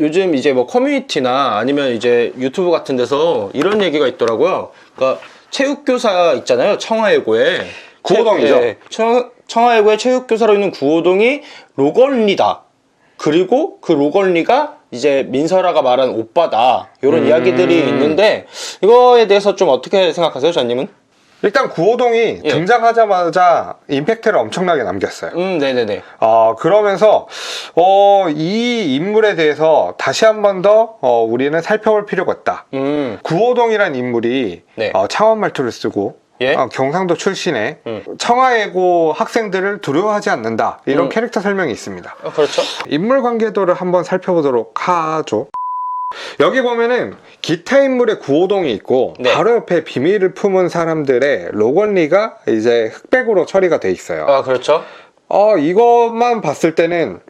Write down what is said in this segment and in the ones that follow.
요즘 이제 뭐 커뮤니티나 아니면 이제 유튜브 같은 데서 이런 얘기가 있더라고요. 그러니까 체육교사 있잖아요. 청하예고에. 구호동이죠. 체- 예, 청, 청하예고에 체육교사로 있는 구호동이 로건리다. 그리고 그 로건리가 이제 민설아가 말한 오빠다. 이런 음. 이야기들이 있는데 이거에 대해서 좀 어떻게 생각하세요, 전님은? 일단 구호동이 예. 등장하자마자 임팩트를 엄청나게 남겼어요. 음, 네네네. 어, 그러면서, 어, 이 인물에 대해서 다시 한 번 더, 어, 우리는 살펴볼 필요가 있다. 음, 구호동이란 인물이, 네. 어, 창원 말투를 쓰고, 예. 어, 경상도 출신의 음. 청하예고 학생들을 두려워하지 않는다. 이런 음. 캐릭터 설명이 있습니다. 어, 그렇죠. 인물 관계도를 한번 살펴보도록 하죠. 여기 보면은 기타 인물의 구호동이 있고 네. 바로 옆에 비밀을 품은 사람들의 로건리가 이제 흑백으로 처리가 돼 있어요. 아, 그렇죠. 어, 이것만 봤을 때는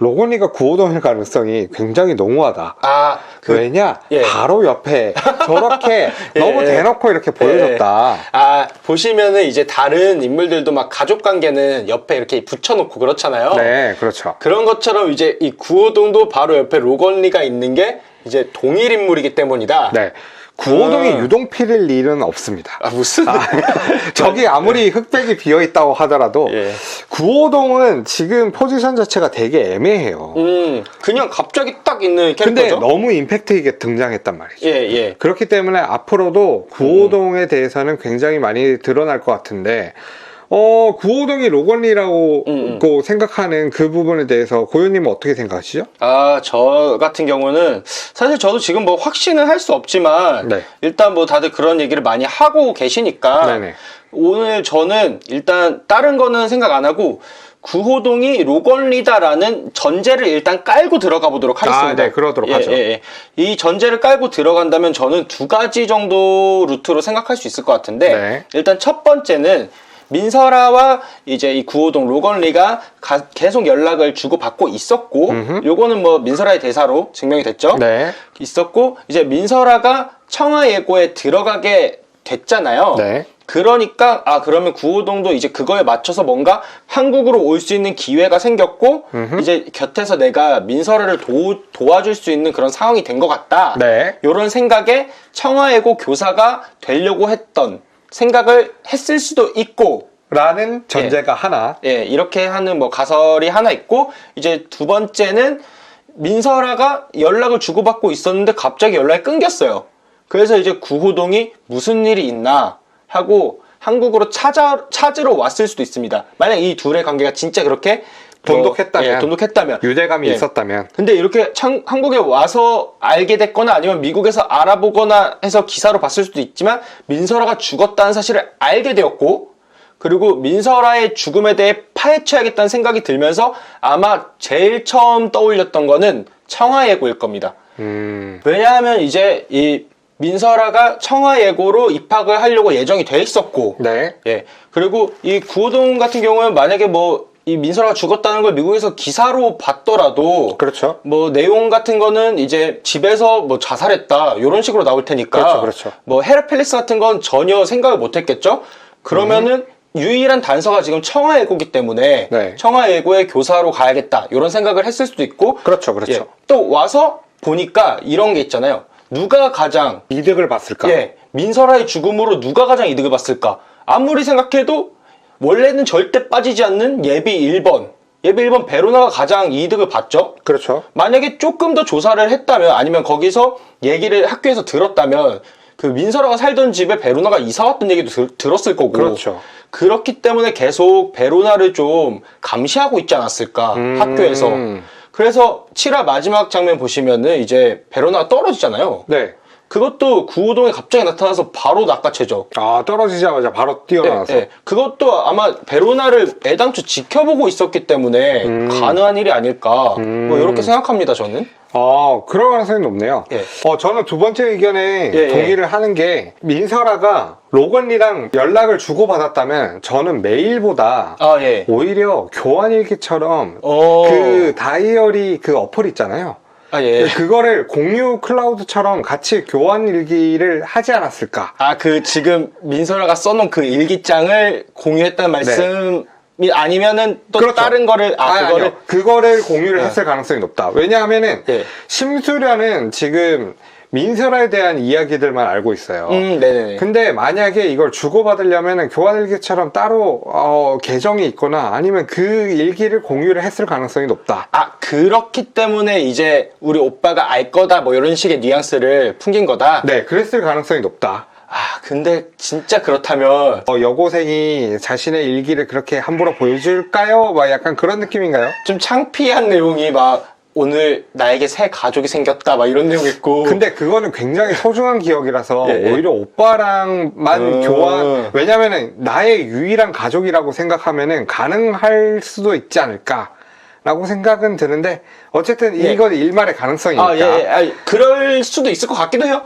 로건리가 구호동일 가능성이 굉장히 농후하다. 아, 그, 왜냐? 예. 바로 옆에 저렇게 예, 너무 예. 대놓고 이렇게 보여줬다. 아, 보시면은 이제 다른 인물들도 막 가족 관계는 옆에 이렇게 붙여놓고 그렇잖아요. 네, 그렇죠. 그런 것처럼 이제 이 구호동도 바로 옆에 로건리가 있는 게 이제 동일 인물이기 때문이다. 네. 구호동이 음. 유동필일 일은 없습니다. 아, 무슨? 저기 아무리 흑백이 비어 있다고 하더라도 예. 구호동은 지금 포지션 자체가 되게 애매해요. 음, 그냥 갑자기 딱 있는 근데 캐릭터죠. 너무 임팩트 있게 등장했단 말이죠. 예, 예. 그렇기 때문에 앞으로도 구호동에 대해서는 굉장히 많이 드러날 것 같은데 어 구호동이 로건리라고 음, 고 생각하는 그 부분에 대해서 고현님은 어떻게 생각하시죠? 아, 저 같은 경우는 사실 저도 지금 뭐 확신은 할 수 없지만 네. 일단 뭐 다들 그런 얘기를 많이 하고 계시니까 네네. 오늘 저는 일단 다른 거는 생각 안 하고 구호동이 로건리다라는 전제를 일단 깔고 들어가 보도록 하겠습니다. 아, 네, 그러도록 예, 하죠. 예, 예. 이 전제를 깔고 들어간다면 저는 두 가지 정도 루트로 생각할 수 있을 것 같은데 네. 일단 첫 번째는 민설아와 이제 이 구호동 로건리가 가- 계속 연락을 주고 받고 있었고 음흠. 요거는 뭐 민설아의 대사로 증명이 됐죠. 네. 있었고 이제 민설아가 청하예고에 들어가게 됐잖아요. 네. 그러니까 아 그러면 구호동도 이제 그거에 맞춰서 뭔가 한국으로 올 수 있는 기회가 생겼고. 이제 곁에서 내가 민설아를 도, 도와줄 수 있는 그런 상황이 된 것 같다. 네. 이런 생각에 청하예고 교사가 되려고 했던 생각을 했을 수도 있고 라는 전제가 하나. 예, 이렇게 하는 뭐 가설이 하나 있고 이제 두 번째는 민설아가 연락을 주고받고 있었는데 갑자기 연락이 끊겼어요. 그래서 이제 구호동이 무슨 일이 있나 하고 한국으로 찾아 찾으러 왔을 수도 있습니다. 만약 이 둘의 관계가 진짜 그렇게 돈독했다면. 뭐, 예, 돈독했다면 유대감이 예. 있었다면. 근데 이렇게 창- 한국에 와서 알게 됐거나 아니면 미국에서 알아보거나 해서 기사로 봤을 수도 있지만 민설아가 죽었다는 사실을 알게 되었고 그리고 민설아의 죽음에 대해 파헤쳐야겠다는 생각이 들면서 아마 제일 처음 떠올렸던 거는 청하예고일 겁니다. 음. 왜냐하면 이제 이 민설아가 청하예고로 입학을 하려고 예정이 돼 있었고 네. 예. 그리고 이 구호동 같은 경우는 만약에 뭐 이 민설아가 죽었다는 걸 미국에서 기사로 봤더라도 그렇죠. 뭐 내용 같은 거는 이제 집에서 뭐 자살했다 이런 식으로 나올 테니까 그렇죠, 그렇죠. 뭐 헤라펠리스 같은 건 전혀 생각을 못 했겠죠 그러면은 유일한 단서가 지금 청하예고기 때문에 네. 청하예고의 교사로 가야겠다 이런 생각을 했을 수도 있고 그렇죠. 그렇죠. 예. 또 와서 보니까 이런 게 있잖아요 누가 가장 이득을 봤을까? 예, 민설아의 죽음으로 누가 가장 이득을 봤을까? 아무리 생각해도 원래는 절대 빠지지 않는 예비 1번. 예비 1번 베로나가 가장 이득을 봤죠? 그렇죠. 만약에 조금 더 조사를 했다면 아니면 거기서 얘기를 학교에서 들었다면 그 민설아가 살던 집에 베로나가 이사 왔던 얘기도 들, 들었을 거고 그렇죠. 그렇기 때문에 계속 베로나를 좀 감시하고 있지 않았을까 음. 학교에서 그래서 7화 마지막 장면 보시면은 이제 베로나가 떨어지잖아요 네. 그것도 구호동에 갑자기 나타나서 바로 낚아채죠. 아, 떨어지자마자 바로 뛰어나와서. 예, 예. 그것도 아마 베로나를 애당초 지켜보고 있었기 때문에 음. 가능한 일이 아닐까. 뭐 이렇게 생각합니다, 저는. 아, 그럴 가능성이 높네요. 예. 어, 저는 두 번째 의견에 예, 예. 동의를 하는 게 민설아가 로건리랑 연락을 주고받았다면 저는 메일보다 아, 예. 오히려 교환일기처럼 어. 그 다이어리 그 어플 있잖아요. 아, 예. 그거를 공유 클라우드처럼 같이 교환 일기를 하지 않았을까. 아, 그 지금 민설아가 써놓은 그 일기장을 공유했다는 말씀. 미- 아니면은 또 그렇죠. 다른 거를 아 아니, 그거를 아니요. 그거를 공유를 했을 가능성이 높다. 왜냐하면은 예. 심수련은 지금 민설에 대한 이야기들만 알고 있어요. 음 네네네 근데 만약에 이걸 주고받으려면 교환일기처럼 따로 어, 계정이 있거나 아니면 그 일기를 공유를 했을 가능성이 높다. 아 그렇기 때문에 이제 우리 오빠가 알 거다 뭐 이런 식의 뉘앙스를 풍긴 거다 네, 그랬을 가능성이 높다. 아 근데 진짜 그렇다면 어, 여고생이 자신의 일기를 그렇게 함부로 보여줄까요? 막 약간 그런 느낌인가요? 좀 창피한 내용이 막 오늘 나에게 새 가족이 생겼다 막 이런 내용 있고 근데 그거는 굉장히 소중한 기억이라서 예, 예. 오히려 오빠랑만 음. 교환 왜냐면은 나의 유일한 가족이라고 생각하면은 가능할 수도 있지 않을까 라고 생각은 드는데 어쨌든 예. 이건 일말의 가능성이니까 아, 예, 예. 아, 그럴 수도 있을 것 같기도 해요.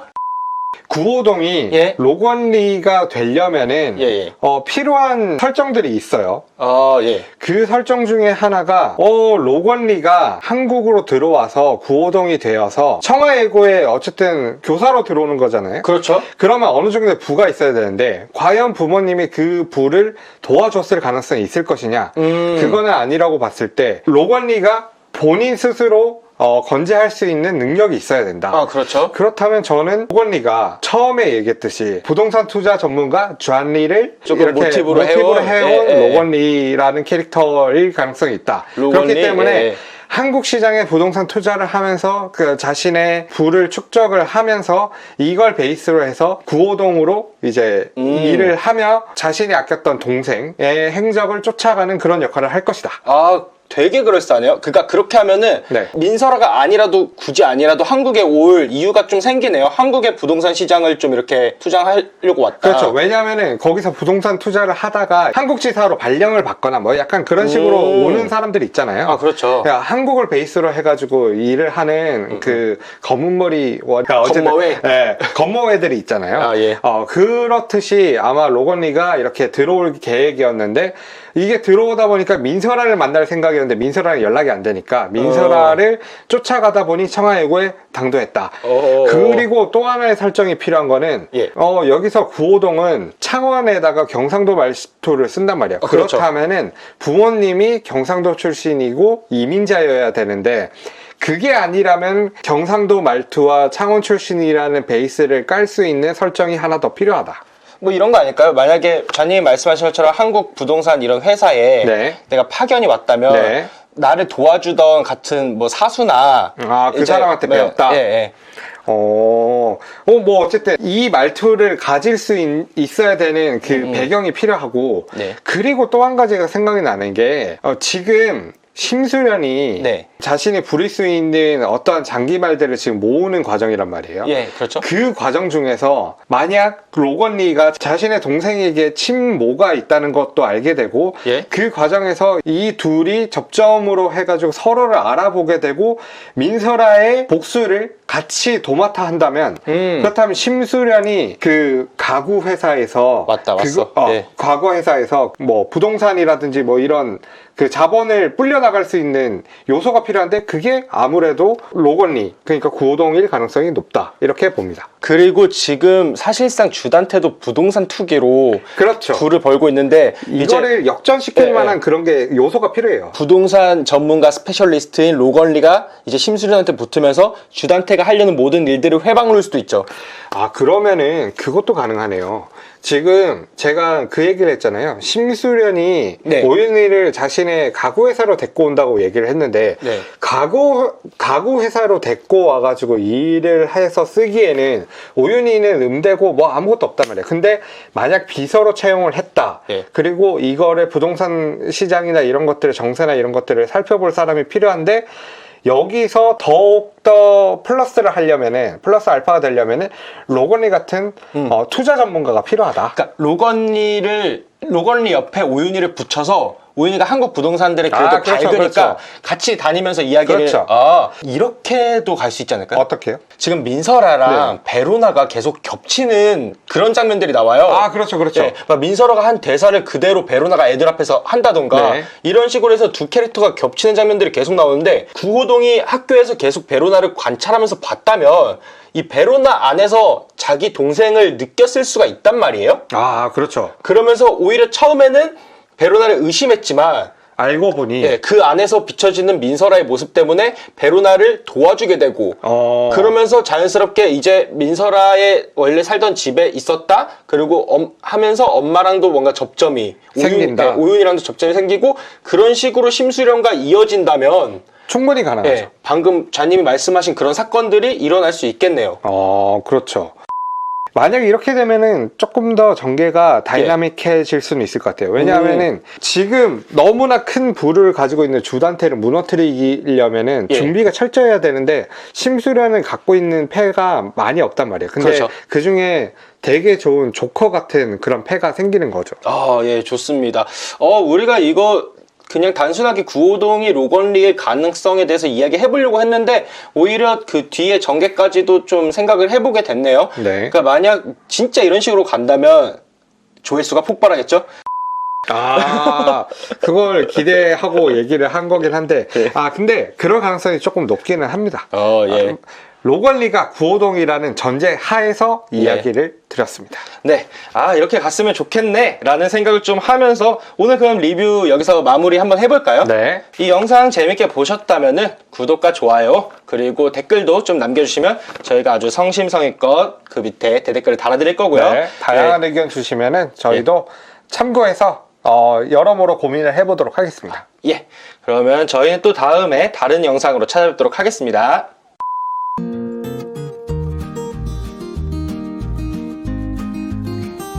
구호동이 예. 로건리가 되려면은 예, 예. 어, 필요한 설정들이 있어요 어, 예. 그 설정 중에 하나가 어 로건리가 한국으로 들어와서 구호동이 되어서 청하예고에 어쨌든 교사로 들어오는 거잖아요 그렇죠. 그러면 어느 정도의 부가 있어야 되는데 과연 부모님이 그 부를 도와줬을 가능성이 있을 것이냐 음. 그거는 아니라고 봤을 때 로건리가 본인 스스로 어, 건재할 수 있는 능력이 있어야 된다 아, 그렇죠. 그렇다면 저는 로건리가 처음에 얘기했듯이 부동산 투자 전문가 존리를 조금 이렇게 모티브로 모티브로 해온, 해온 예, 예. 로건리라는 캐릭터일 가능성이 있다. 로건리, 그렇기 때문에 예. 한국 시장에 부동산 투자를 하면서 그 자신의 부를 축적을 하면서 이걸 베이스로 해서 구호동으로 이제 음. 일을 하며 자신이 아꼈던 동생의 행적을 쫓아가는 그런 역할을 할 것이다. 아, 되게 그럴싸하네요. 그러니까 그렇게 하면은 네. 민설아가 아니라도 굳이 아니라도 한국에 올 이유가 좀 생기네요. 한국의 부동산 시장을 좀 이렇게 투자하려고 왔다. 그렇죠. 왜냐하면은 거기서 부동산 투자를 하다가 한국 지사로 발령을 받거나 뭐 약간 그런 식으로 음. 오는 사람들이 있잖아요. 아, 그렇죠. 야, 한국을 베이스로 해가지고 일을 하는 그 검은 머리 원, 그러니까 어쨌든, 검머웨? 예, 검머웨들이 있잖아요. 아, 예. 어, 그렇듯이 아마 로건리가 이렇게 들어올 계획이었는데 이게 들어오다 보니까 민설아를 만날 생각이었는데 민설아랑 연락이 안 되니까 민설아를 쫓아가다 보니 청하예고에 당도했다. 어어어. 그리고 또 하나의 설정이 필요한 거는 예. 어, 여기서 구호동은 창원에다가 경상도 말투를 쓴단 말이야. 어, 그렇죠. 그렇다면은 부모님이 경상도 출신이고 이민자여야 되는데 그게 아니라면 경상도 말투와 창원 출신이라는 베이스를 깔 수 있는 설정이 하나 더 필요하다. 뭐 이런 거 아닐까요? 만약에 좌님이 말씀하신 것처럼 한국 부동산 이런 회사에 네. 내가 파견이 왔다면 네. 나를 도와주던 같은 뭐 사수나 아, 그 이제 사람한테 네, 배웠다? 예, 예. 어, 어, 뭐, 어쨌든, 이 말투를 가질 수 있, 어야 되는 그 음. 배경이 필요하고, 네. 그리고 또 한 가지가 생각이 나는 게, 어, 지금, 심수련이 네. 자신이 부릴 수 있는 어떠한 장기 말들을 지금 모으는 과정이란 말이에요. 예, 그렇죠. 그 과정 중에서 만약 로건리가 자신의 동생에게 친모가 있다는 것도 알게 되고 예. 그 과정에서 이 둘이 접점으로 해가지고 서로를 알아보게 되고 민설아의 복수를 같이 도맡아 한다면 음. 그렇다면 심수련이 그 가구 회사에서 맞다, 그거- 왔어. 어, 예. 과거 회사에서 뭐 부동산이라든지 뭐 이런 그 자본을 불려 나갈 수 있는 요소가 필요한데 그게 아무래도 로건리 그러니까 구호동일 가능성이 높다 이렇게 봅니다. 그리고 지금 사실상 주단태도 부동산 투기로 그렇죠. 부를 벌고 있는데 이제 이거를 역전시킬 예, 만한 예. 그런 게 요소가 필요해요. 부동산 전문가 스페셜리스트인 로건리가 이제 심수련한테 붙으면서 주단태가 하려는 모든 일들을 회방을 수도 있죠. 아 그러면은 그것도 가능하네요. 지금 제가 그 얘기를 했잖아요. 심수련이 네. 오윤희를 자신의 가구 회사로 데리고 온다고 얘기를 했는데 네. 가구 가구 회사로 데리고 와가지고 일을 해서 쓰기에는 오윤희는 음대고 뭐 아무것도 없단 말이에요. 근데 만약 비서로 채용을 했다. 네. 그리고 이거를 부동산 시장이나 이런 것들을 정세나 이런 것들을 살펴볼 사람이 필요한데 여기서 더욱더 플러스를 하려면은 플러스 알파가 되려면은 로건리 같은 음. 어, 투자 전문가가 필요하다. 그러니까 로건리를 로건리 옆에 오윤희를 붙여서 오윤희가 한국 부동산들을 그래도 아, 그렇죠, 밝으니까 그렇죠. 같이 다니면서 이야기를 그렇죠. 아 이렇게도 갈 수 있지 않을까요? 어떻게요? 지금 민설아랑 베로나가 계속 겹치는 그런 장면들이 나와요. 아 그렇죠 그렇죠. 예, 막 민설아가 한 대사를 그대로 베로나가 애들 앞에서 한다던가 네. 이런 식으로 해서 두 캐릭터가 겹치는 장면들이 계속 나오는데 구호동이 학교에서 계속 베로나를 관찰하면서 봤다면 이 베로나 안에서 자기 동생을 느꼈을 수가 있단 말이에요. 아 그렇죠. 그러면서 오히려 처음에는 베로나를 의심했지만 알고 보니 예, 그 안에서 비춰지는 민설아의 모습 때문에 베로나를 도와주게 되고 어, 그러면서 자연스럽게 이제 민설아의 원래 살던 집에 있었다 그리고 엄- 하면서 엄마랑도 뭔가 접점이 생긴다. 오윤, 예, 오윤이랑도 접점이 생기고 그런 식으로 심수령과 이어진다면 충분히 가능하죠. 예, 방금 좌님이 말씀하신 그런 사건들이 일어날 수 있겠네요. 어, 그렇죠. 만약에 이렇게 되면은 조금 더 전개가 다이나믹해질 수는 있을 것 같아요. 왜냐하면은 지금 너무나 큰 부를 가지고 있는 주단태를 무너뜨리려면은 예. 준비가 철저해야 되는데 심수련을 갖고 있는 패가 많이 없단 말이에요. 근데 그렇죠. 그 중에 되게 좋은 조커 같은 그런 패가 생기는 거죠. 아, 예, 좋습니다. 어, 우리가 이거 그냥 단순하게 구호동이 로건리의 가능성에 대해서 이야기해 보려고 했는데 오히려 그 뒤에 전개까지도 좀 생각을 해보게 됐네요. 네. 그러니까 만약 진짜 이런 식으로 간다면 조회수가 폭발하겠죠? 아, 그걸 기대하고 얘기를 한 거긴 한데, 예. 아, 근데 그럴 가능성이 조금 높기는 합니다. 어, 예. 로건리가 구호동이라는 전제 하에서 예. 이야기를 드렸습니다. 네. 아, 이렇게 갔으면 좋겠네. 라는 생각을 좀 하면서 오늘 그럼 리뷰 여기서 마무리 한번 해볼까요? 네. 이 영상 재밌게 보셨다면은 구독과 좋아요 그리고 댓글도 좀 남겨주시면 저희가 아주 성심성의껏 그 밑에 대댓글을 달아드릴 거고요. 네, 다양한 의견 주시면은 저희도 참고해서 어, 여러모로 고민을 해보도록 하겠습니다. 예. 그러면 저희는 또 다음에 다른 영상으로 찾아뵙도록 하겠습니다.